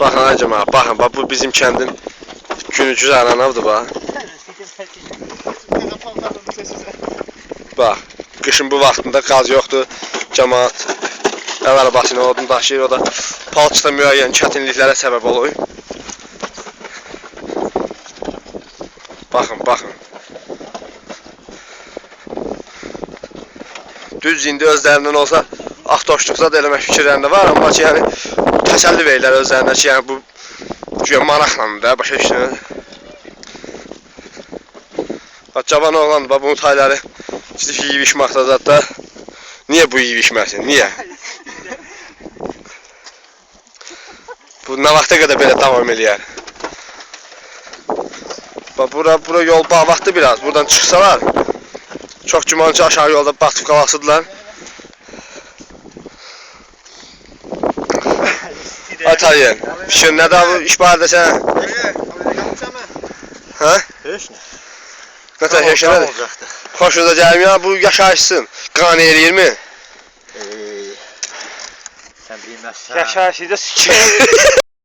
Baxın ay cəmaət, baxın, bax bu bizim kəndin günü güzel anavdır bax. Bax, qışın bu vaxtında qaz yoxdur. Cəmaət ev arabasını odun daşıyır, o da palçıda müəyyən çətinliklərə səbəb olur. Baxın, baxın. Düz indi özlərindən olsa avtoşluqsa da eləmək fikirlərində var, amma ki, yəni təsəlli verirlər özlərinə ki, yəni bu güya maraqla da başa düşdünüz. Cavan oğlan bax bunun tayları yeyib içməkdə zətdə. Niyə bu yeyib içməsin? Niyə? Bu nə vaxta qədər belə davam eləyər? Bax bura bura yol bağlatdı biraz. Buradan çıxsalar çox güman ki aşağı yolda batıb qalasıdılar. Əgər, yapacağım mən. Hə? Heç nə. Qətər heç nədir? olacaqdı. Xoşunuza gəlir ya bu yaşayışsın. Qane eləyirmi? Ee, sən bilməzsən. Yaşayışı da sikir.